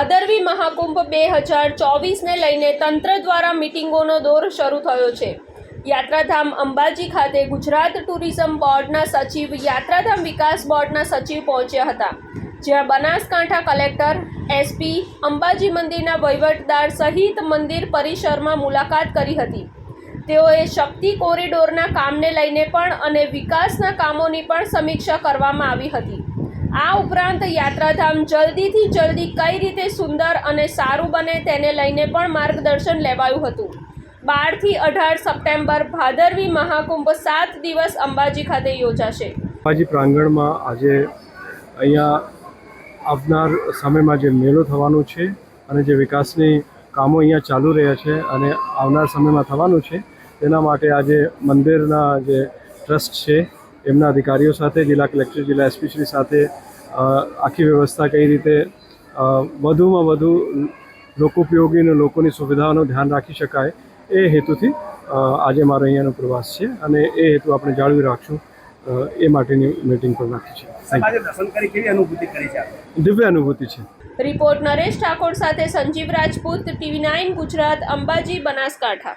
ભાદરવી મહાકુંભ બે હજાર ચોવીસને લઈને તંત્ર દ્વારા મિટિંગોનો દોર શરૂ થયો છે. યાત્રાધામ અંબાજી ખાતે ગુજરાત ટુરિઝમ બોર્ડના સચિવ, યાત્રાધામ વિકાસ બોર્ડના સચિવ પહોંચ્યા હતા. જ્યાં બનાસકાંઠા કલેક્ટર, એસપી, અંબાજી મંદિરના વહીવટદાર સહિત મંદિર પરિસરમાં મુલાકાત કરી હતી. તેઓએ શક્તિ કોરિડોરના કામને લઈને પણ અને વિકાસના કામોની પણ સમીક્ષા કરવામાં આવી હતી. આ ઉપરાંત યાત્રાધામ જલ્દીથી જલ્દી કઈ રીતે સુંદર અને સારું બને તેને લઈને પણ માર્ગદર્શન લેવાયું હતું. બારથી અઢાર સપ્ટેમ્બર ભાદરવી મહાકુંભ સાત દિવસ અંબાજી ખાતે યોજાશે. અંબાજી પ્રાંગણમાં આજે અહીંયા આવનાર સમયમાં જે મેળો થવાનો છે અને જે વિકાસની કામો અહીંયા ચાલુ રહ્યા છે અને આવનાર સમયમાં થવાનું છે, તેના માટે આજે મંદિરના જે ટ્રસ્ટ છે એમના અધિકારીઓ સાથે જિલ્લા કલેક્ટર જિલ્લા એસપીશ્રી સાથે આખી વ્યવસ્થા કઈ રીતે વધુમાં વધુ લોકોપયોગી અને લોકોની સુવિધાઓનું ધ્યાન રાખી શકાય એ હેતુથી આજે મારો અહીંયાનો પ્રવાસ છે અને એ હેતુ આપણે જાળવી રાખશું એ માટેની મીટિંગ પણ રાખી છે. Thank આજે દર્શન કરી કેવી અનુભૂતિ છે દિવ્ય અનુભૂતિ છે. રિપોર્ટ નરેશ ઠાકોર સાથે સંજીવ રાજપૂત ટીવી નાઇન ગુજરાત અંબાજી બનાસકાંઠા.